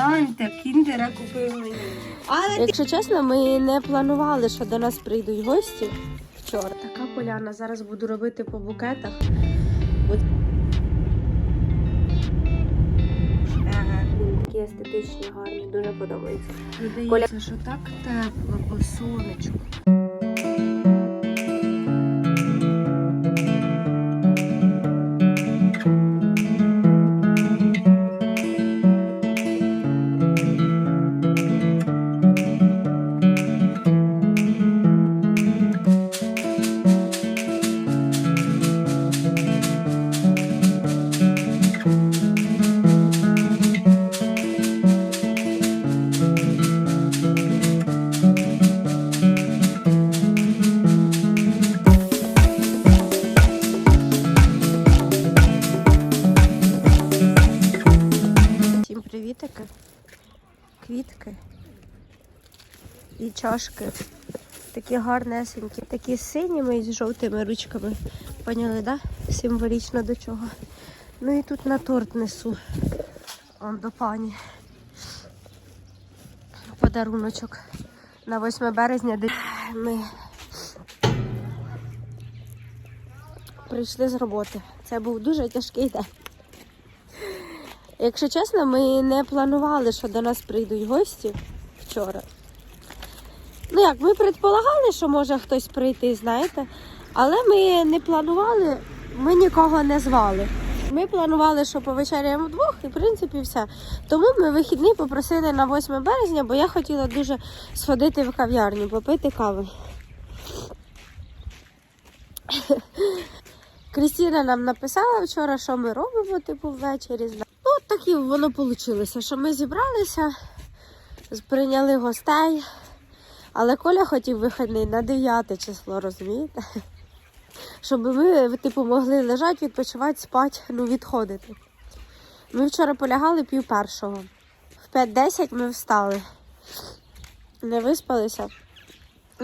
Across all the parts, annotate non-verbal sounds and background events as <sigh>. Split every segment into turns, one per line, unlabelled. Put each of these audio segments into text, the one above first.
Гляньте, кіндера купив мені. Але
Якщо чесно, ми не планували, що до нас прийдуть гості вчора. Така поляна. Зараз буду робити по букетах. Такі естетичні, гарні, дуже подобаються.
Здається, що так тепло, по сонечку.
І чашки. Такі гарнесенькі, такі з синіми і з жовтими ручками. Поняли, да? Символічно до чого. Ну і тут на торт несу. Он до пані. Подаруночок. На 8 березня ми прийшли з роботи. Це був дуже тяжкий день. Якщо чесно, ми не планували, що до нас прийдуть гості вчора. Ну як, ми предполагали, що може хтось прийти, знаєте, але ми не планували, ми нікого не звали. Ми планували, що повечеряємо вдвох, і в принципі все. Тому ми вихідний попросили на 8 березня, бо я хотіла дуже сходити в кав'ярню, попити кави. Крістіна нам написала вчора, що ми робимо, типу, ввечері. Ну, так і воно вийшло, що ми зібралися, прийняли гостей, але Коля хотів вихідний на 9 число, розумієте? <laughs> Щоб ми, типу, могли лежати, відпочивати, спати, ну, відходити. Ми вчора полягали пів першого. В 5.10 ми встали. Не виспалися.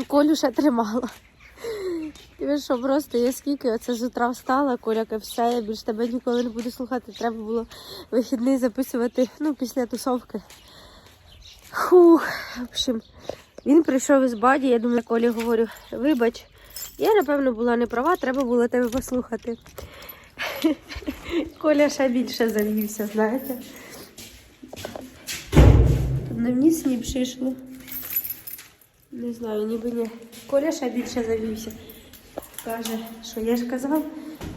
Колю ще тримала. <laughs> І що просто я скільки оце з утра встала, Коля каже, все, я більше тебе ніколи не буду слухати. Треба було вихідний записувати ну, після тусовки. Фух, в общем, він прийшов із баді, я думаю, Колі говорю, вибач, я напевно була не права, треба було тебе послухати. <laughs> Коля ще більше завівся, знаєте. Тут на мені сніп шишло. Не знаю, ніби ні. Коля ще більше завівся. Каже, що я ж казав,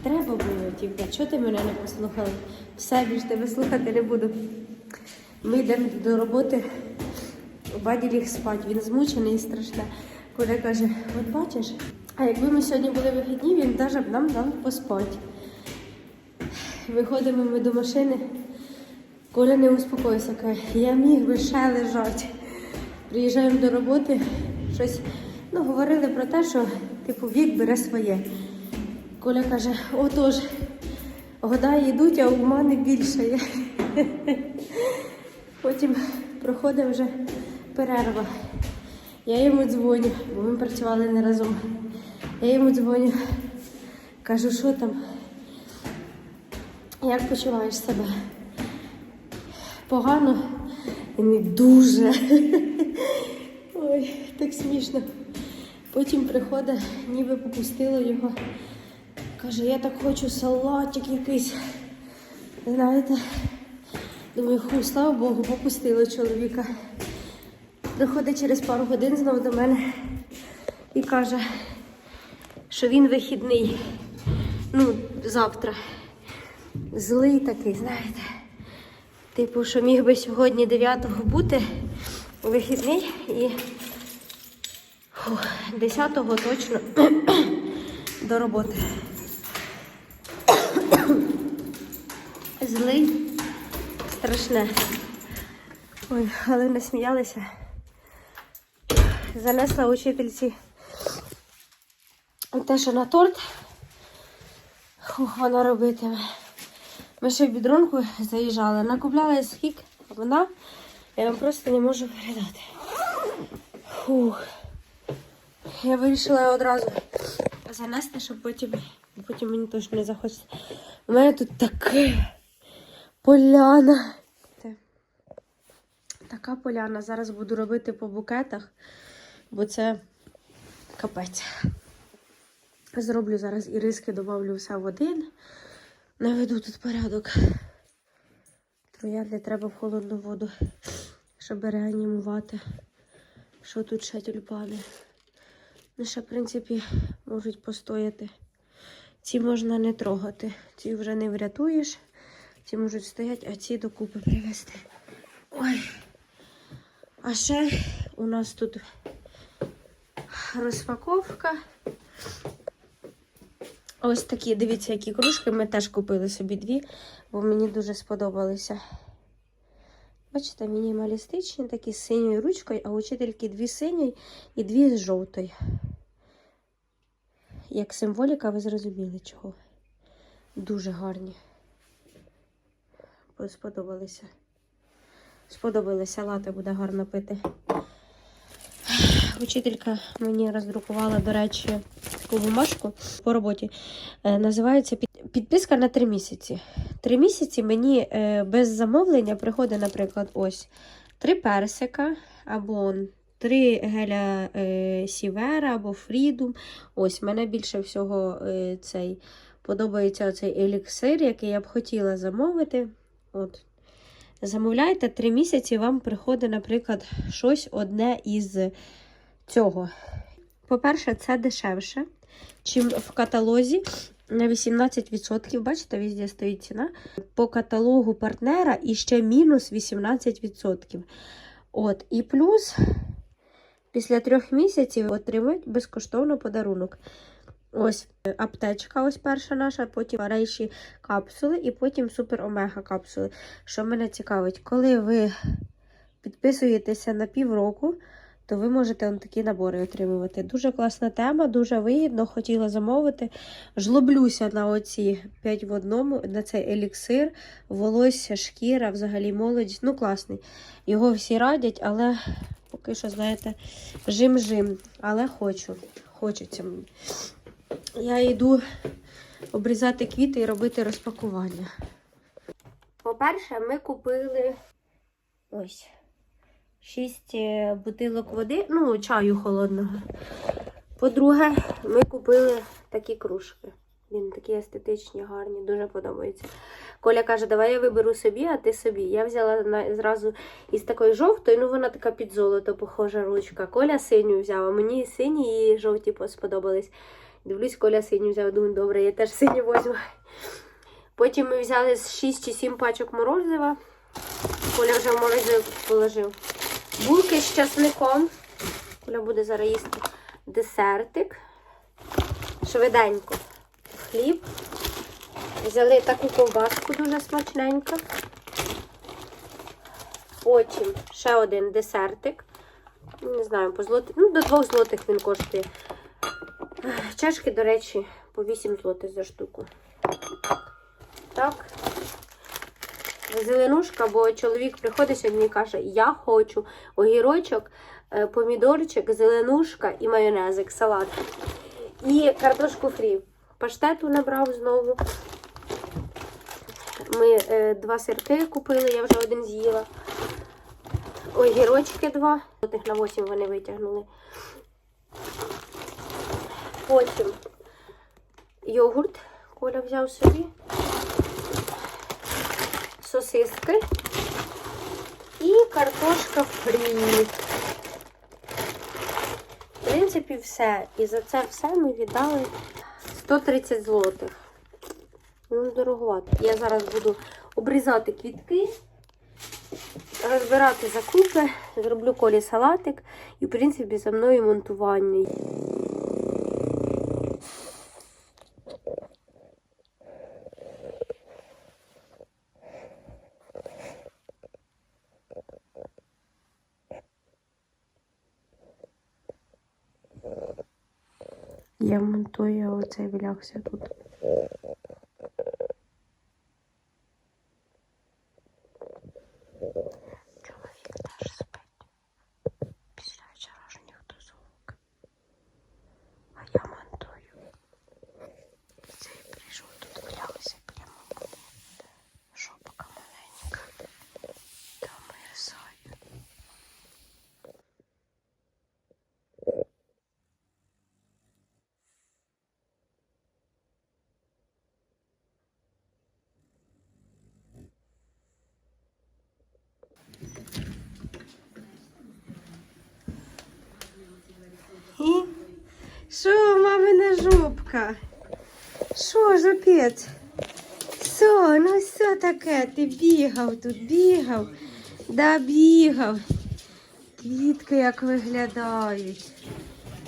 треба було, типу, чого ти мене не послухав? Все, більше тебе слухати не буду. Ми йдемо до роботи, баді ліг спати, він змучений і страшне. Коля каже, от бачиш, а якби ми сьогодні були вихідні, він навіть нам дав поспати. Виходимо ми до машини. Коля не успокоївся, каже, я міг би ще лежати. Приїжджаємо до роботи, щось ну, говорили про те, що типу вік бере своє. Коля каже, отож, года йдуть, а у мене більше є. Потім проходить вже перерва. Я йому дзвоню, бо ми працювали не разом. Я йому дзвоню, кажу, що там? Як почуваєш себе? Погано? І не дуже. <laughs> Ой, так смішно. Потім приходить, ніби попустила його. Каже, я так хочу салатик якийсь. Знаєте, думаю, ху, слава Богу, попустила чоловіка. Приходить через пару годин знову до мене і каже, що він вихідний. Ну, завтра. Злий такий, знаєте. Типу, що міг би сьогодні 9-го бути вихідний і 10-го точно <clears throat> до роботи. Злий, страшне. Ой, але не сміялися. Занесла учительці те, що на торт. Вона робитиме. Ми ще в бідрунку заїжджали, накупляли скік, а вона я вам просто не можу передати. Фух. Я вирішила одразу занести, щоб потім, потім мені точно не захочеться. У мене тут таке поляна. Така поляна. Зараз буду робити по букетах, бо це капець. Зроблю зараз і риски, добавлю все в один. Наведу тут порядок. Троянди треба в холодну воду, щоб реанімувати. Що тут ще тюльпани? Ну, ще, в принципі, можуть постояти. Ці можна не трогати. Ці вже не врятуєш. Ці можуть стояти, а ці докупи привезти. Ой. А ще у нас тут розпаковка. Ось такі, дивіться, які кружки. Ми теж купили собі дві, бо мені дуже сподобалися. Бачите, мінімалістичні, такі з синьою ручкою, а учительки дві сині і дві з жовтою. Як символіка, ви зрозуміли чого. Дуже гарні. Сподобалися. Сподобалися, лати буде гарно пити. Учителька мені роздрукувала, до речі, таку бумажку по роботі. Е, називається підписка на три місяці. Три місяці мені е, без замовлення приходить, наприклад, ось три персика або три геля е, Сівера або Фрідум. Ось мене більше всього цей подобається цей еліксир, який я б хотіла замовити. От. Замовляйте три місяці, вам приходить, наприклад, щось одне із цього. По-перше, це дешевше, чим в каталозі на 18%. Бачите, везде стоїть ціна. По каталогу партнера і ще мінус 18%. От, і плюс після трьох місяців отримують безкоштовно подарунок. Ось е, аптечка, ось перша наша, потім рейші капсули і потім супер омега капсули. Що мене цікавить, коли ви підписуєтеся на півроку, то ви можете такі набори отримувати. Дуже класна тема, дуже вигідно, хотіла замовити. Жлоблюся на оці 5 в одному, на цей еліксир, волосся, шкіра, взагалі молодь. Ну, класний. Його всі радять, але поки що, знаєте, жим-жим. Але хочу. Хочеться мені. Я йду обрізати квіти і робити розпакування. По-перше, ми купили ось шість е, бутилок води, ну, чаю холодного. По-друге, ми купили такі кружки. Він такі естетичні, гарні, дуже подобаються. Коля каже, давай я виберу собі, а ти собі. Я взяла на, зразу із такої жовтої, ну вона така під золото похожа ручка. Коля синю взяв, а мені сині і жовті сподобались. Дивлюсь, Коля синю взяв, думаю, добре, я теж синю возьму. Потім ми взяли з 6 чи 7 пачок морозива. Коля вже в морозив положив. Булки з часником. Коля буде зараз їсти десертик. Швиденько. Хліб. Взяли таку ковбаску дуже смачненьку. Потім ще один десертик. Не знаю, по злоти... ну, до 2 злотих він коштує. Чашки, до речі, по 8 злотих за штуку. Так. Зеленушка, бо чоловік приходить сьогодні і каже, я хочу огірочок, е, помідорчик, зеленушка і майонезик, салат. І картошку фрі. Паштету набрав знову. Ми е, два сирки купили, я вже один з'їла. Огірочки два. Отих на 8 вони витягнули. Потім йогурт Коля взяв собі. Сосиски і картошка фрі. В принципі, все. І за це все ми віддали 130 злотих. Ну, дороговато. Я зараз буду обрізати квітки, розбирати закупи, зроблю колі салатик і, в принципі, за мною монтування. Я монтую оцей вилягся тут. Чоловік теж спить. Після вчорашніх тусовок. А я монтую. Цей прийшов тут вилягся прямо мене. Шопка маленька. Та мерзаю. Сонечка. Що ж опять? Що, ну що таке? Ти бігав тут, бігав, да бігав. Квітки як виглядають.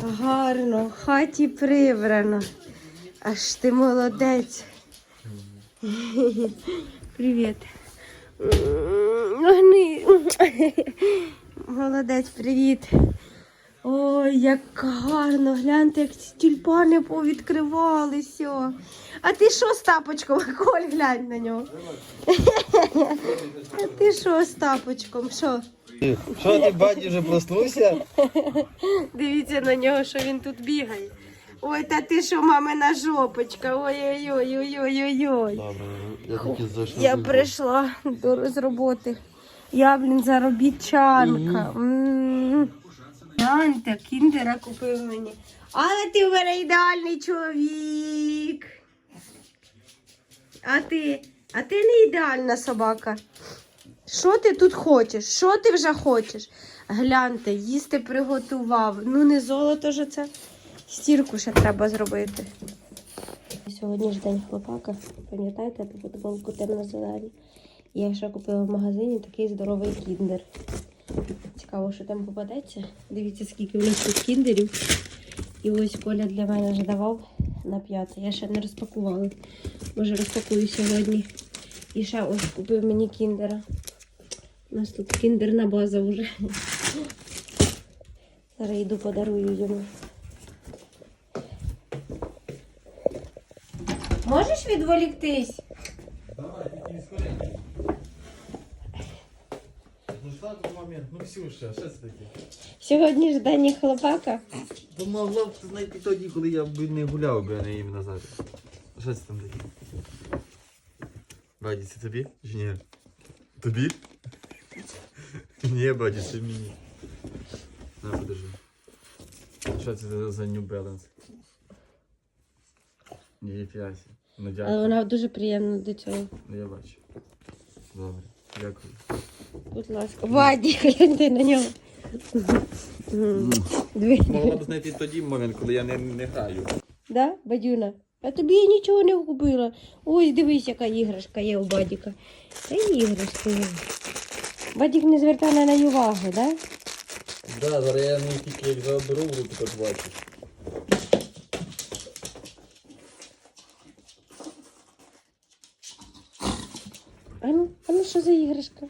Гарно, в хаті прибрано. Аж ти молодець. <laughs> Привіт. Огни. <laughs> Молодець, привіт. Ой, як гарно, гляньте, як ці тюльпани повідкривалися. А ти що з тапочком? Коль, глянь на нього. А ти що з тапочком? Що?
Що ти, баті, вже проснувся?
Дивіться на нього, що він тут бігає. Ой, та ти що, мамина жопочка? Ой-ой-ой-ой-ой-ой.
Я тільки зайшов.
Я прийшла до з роботи. Я, блін, заробітчанка. Гляньте, кіндера купив мені. Але ти в мене ідеальний чоловік. А ти, а ти не ідеальна собака. Що ти тут хочеш? Що ти вже хочеш? Гляньте, їсти приготував. Ну не золото ж це. Стірку ще треба зробити. Сьогодні ж день хлопака. Пам'ятаєте, ту футболку темно-зелену? Я ще купила в магазині такий здоровий кіндер. Цікаво, що там попадеться. Дивіться, скільки в нас тут кіндерів. І ось Коля для мене вже давав на п'яте. Я ще не розпакувала. Може розпакую сьогодні. І ще ось купив мені кіндера. У нас тут кіндерна база вже. Зараз йду подарую йому. Можеш відволіктись?
Ну що тут момент? Ну Ксюша, що це таке?
Сьогодні ж день хлопака.
То могла б знайти тоді, коли я б не гуляв би, а не іменно зараз. Що це там таке? Баді, це тобі? Чи ні? Тобі? Ні, баді, це мені. На, подержи. Що це за- за New Balance? Ні, фіасі. Ну
Але
дякую.
вона дуже приємна до цього.
Ну я бачу. Добре, дякую.
Будь ласка. Ваді, <laughs> гляньте на нього. Дві.
Могла б знайти тоді момент, коли я не, не граю.
Да, Бадюна? А тобі я нічого не купила. Ось дивись, яка іграшка є у Бадіка. Це іграшка є. Бадік не звертає на неї уваги, да?
Да, зараз я не тільки як заберу в руку, то бачиш.
А ну, а ну що за іграшка?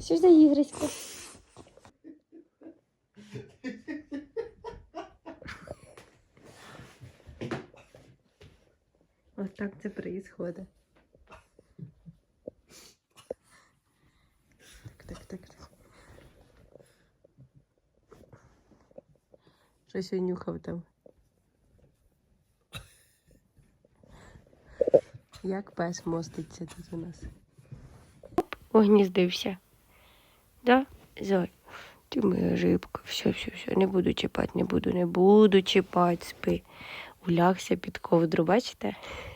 Що за іграшка? Ось так це происходит. Так, так, так. так. Щось він нюхав там. Як пес моститься тут у нас. Огніздився. Да, Зой? Ти моя рибка. Все, все, все. Не буду чіпати, не буду, не буду чіпати, спи. Улягся під ковдру, бачите?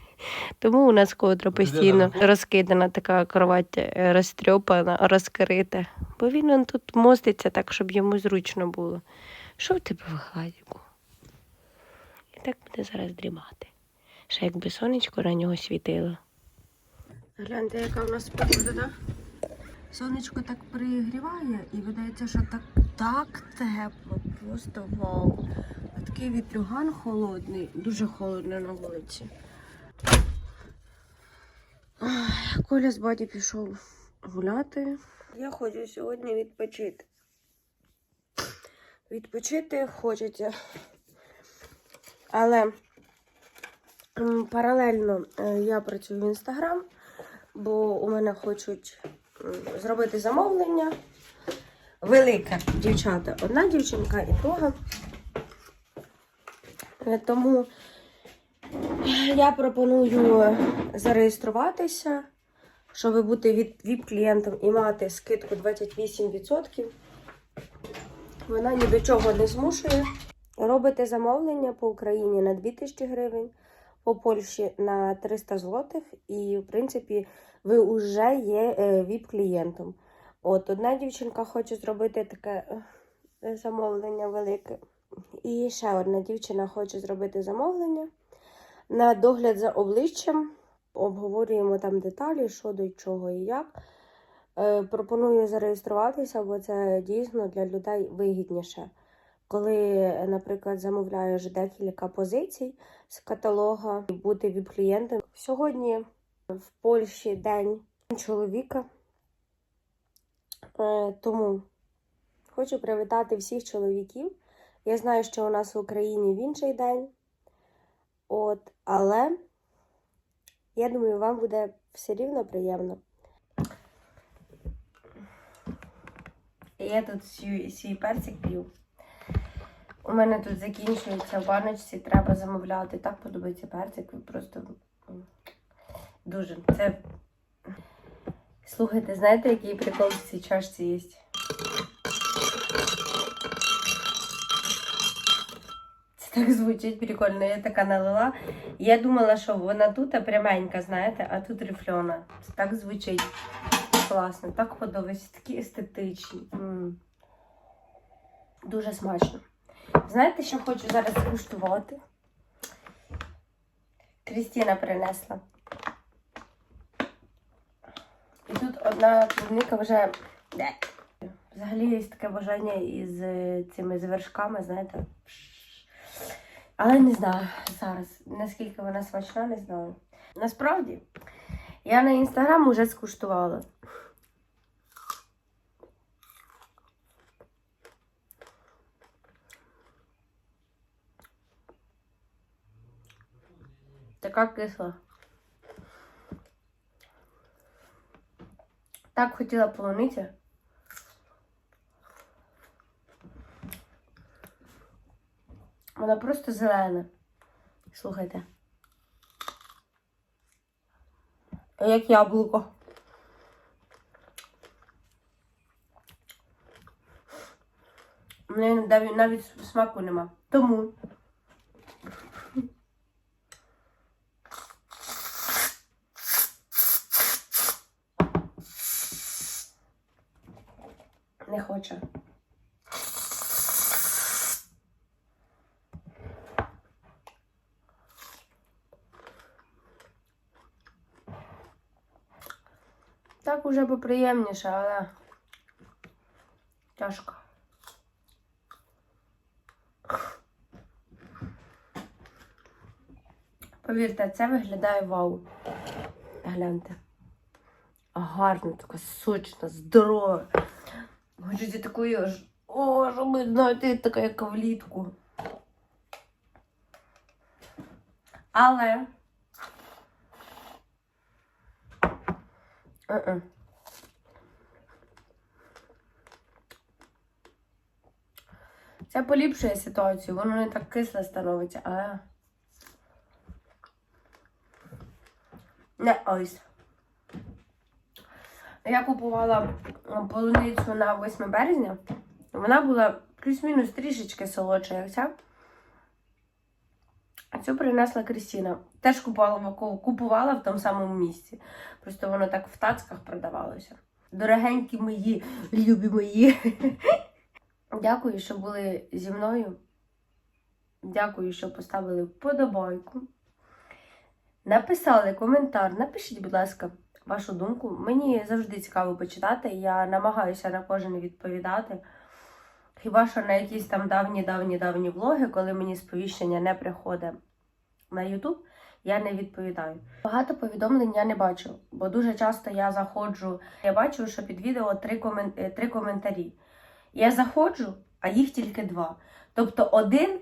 <laughs> Тому у нас ковдра постійно розкидана, така кровать е, розтрьопана, розкрита. Бо він он тут моститься так, щоб йому зручно було. Що в тебе в хатіку? І так буде зараз дрімати. Ще якби сонечко на нього світило. Гляньте, яка в нас погода, да? Сонечко так пригріває і видається, що так, так тепло, просто вау. Такий вітрюган холодний, дуже холодно на вулиці. Коля з баді пішов гуляти. Я хочу сьогодні відпочити. Відпочити хочеться. Але паралельно е, я працюю в інстаграм, бо у мене хочуть зробити замовлення. Велике дівчата. Одна дівчинка і друга. Е, Тому я пропоную зареєструватися, щоб бути від ВІП-клієнтом і мати скидку 28%. Вона ні до чого не змушує. Робите замовлення по Україні на 2000 гривень, по Польщі на 300 злотих, і, в принципі, ви вже є е, ВІП-клієнтом. От одна дівчинка хоче зробити таке е, замовлення велике. І ще одна дівчина хоче зробити замовлення. на догляд за обличчям. Обговорюємо там деталі, що до чого і як. Е, пропоную зареєструватися, бо це дійсно для людей вигідніше. Коли, наприклад, замовляєш декілька позицій з каталога бути віп-клієнтом. Сьогодні в Польщі день чоловіка. Е, тому хочу привітати всіх чоловіків. Я знаю, що у нас в Україні в інший день. От, але я думаю, вам буде все рівно приємно. Я тут свій персик п'ю. У мене тут закінчується в баночці, треба замовляти. Так подобається персик. Просто дуже. Це. Слухайте, знаєте, який прикол в цій чашці є? Це так звучить прикольно. Я така налила. Я думала, що вона тут а пряменька, знаєте, а тут рифльона. Це так звучить. Класно, так подобається, такі естетичні. М. Дуже смачно. Знаєте, що хочу зараз скуштувати? Крістіна принесла. І тут одна клубника вже. Взагалі є таке бажання із е, цими звершками, знаєте. Але не знаю зараз, наскільки вона смачна, не знаю. Насправді, я на інстаграм уже скуштувала. Така кисла. Так хотіла полуниці. Вона просто зелена. Слухайте. Як яблуко. У навіть, навіть смаку нема. Тому. Не хоче. Уже поприємніше, але тяжко. Повірте, це виглядає вау. Гляньте. Гарно, така сочна, здорова. Хочеться такої аж. О, що ми знаєте, така як влітку. Але. Е-е. Це поліпшує ситуацію, воно не так кисле становиться, але. Не ось. Я купувала полуницю на 8 березня. Вона була плюс-мінус трішечки солодша, як ця. А цю принесла Крістіна. Теж купувала купувала в тому самому місці. Просто воно так в тацках продавалося. Дорогенькі мої, любі мої. Дякую, що були зі мною. Дякую, що поставили вподобайку. Написали коментар. Напишіть, будь ласка, вашу думку. Мені завжди цікаво почитати. Я намагаюся на кожен відповідати. Хіба що на якісь там давні-давні-давні влоги, коли мені сповіщення не приходить на YouTube, я не відповідаю. Багато повідомлень я не бачу, бо дуже часто я заходжу, я бачу, що під відео три, комен... три коментарі. Я заходжу, а їх тільки два. Тобто один,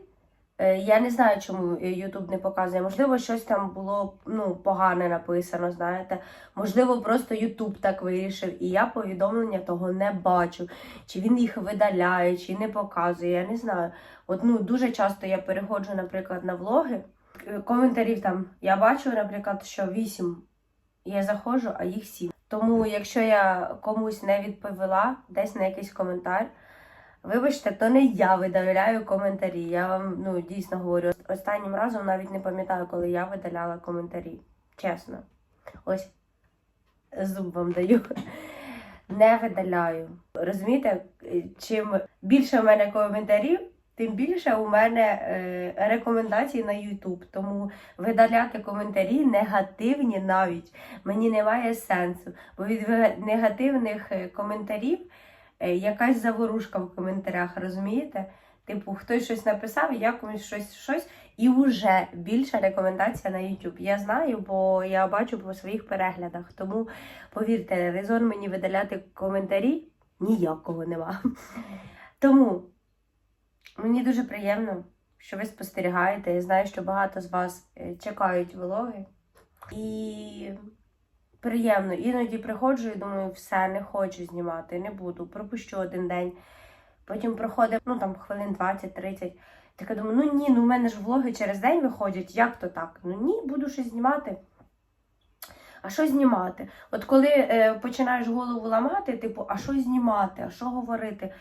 е, я не знаю, чому YouTube не показує. Можливо, щось там було ну, погане написано, знаєте. Можливо, просто YouTube так вирішив, і я повідомлення того не бачу. Чи він їх видаляє, чи не показує, я не знаю. От ну дуже часто я переходжу, наприклад, на влоги. е, Коментарів там я бачу, наприклад, що 8 я заходжу, а їх 7. Тому, якщо я комусь не відповіла десь на якийсь коментар, вибачте, то не я видаляю коментарі. Я вам ну дійсно говорю. Останнім разом навіть не пам'ятаю, коли я видаляла коментарі. Чесно. Ось зуб вам даю. Не видаляю. Розумієте, чим більше в мене коментарів, тим більше у мене е, рекомендації на YouTube. Тому видаляти коментарі негативні навіть мені немає сенсу. Бо від негативних е, коментарів якась заворушка в коментарях, розумієте? Типу, хтось щось написав, я комусь щось, щось, і вже більша рекомендація на YouTube. Я знаю, бо я бачу по своїх переглядах. Тому повірте, резон мені видаляти коментарі ніякого нема. Тому мені дуже приємно, що ви спостерігаєте. Я знаю, що багато з вас е, чекають влоги. І приємно. Іноді приходжу і думаю, все, не хочу знімати, не буду, пропущу один день. Потім проходить, ну там хвилин 20-30. Така думаю, ну ні, ну в мене ж влоги через день виходять, як то так? Ну ні, буду щось знімати. А що знімати? От коли е, починаєш голову ламати, типу, а що знімати, а що говорити?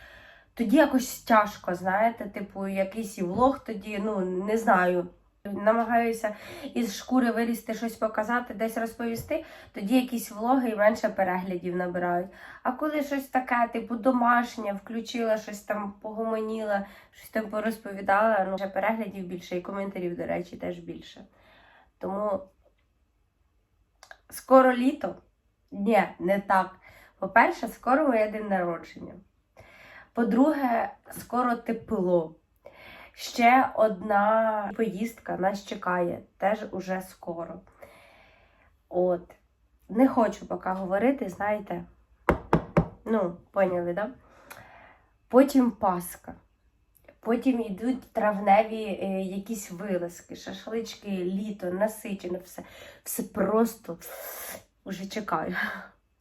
Тоді якось тяжко, знаєте, типу, якийсь влог тоді, ну не знаю. Намагаюся із шкури вилізти щось показати, десь розповісти, тоді якісь влоги і менше переглядів набирають. А коли щось таке, типу, домашнє, включила щось там, погомоніла, щось там порозповідала, ну вже переглядів більше і коментарів, до речі, теж більше. Тому скоро літо? Ні, не так. По-перше, скоро моє день народження. По-друге, скоро тепло. Ще одна поїздка нас чекає, теж уже скоро. От. Не хочу поки говорити, знаєте. Ну, поняли, да? Потім Пасха. Потім йдуть травневі е, якісь вилазки, шашлички, літо, насичене, все. Все просто вже чекаю.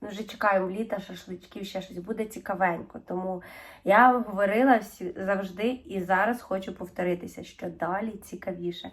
Вже чекаємо літа, шашличків, ще щось буде цікавенько. Тому я говорила завжди і зараз хочу повторитися, що далі цікавіше.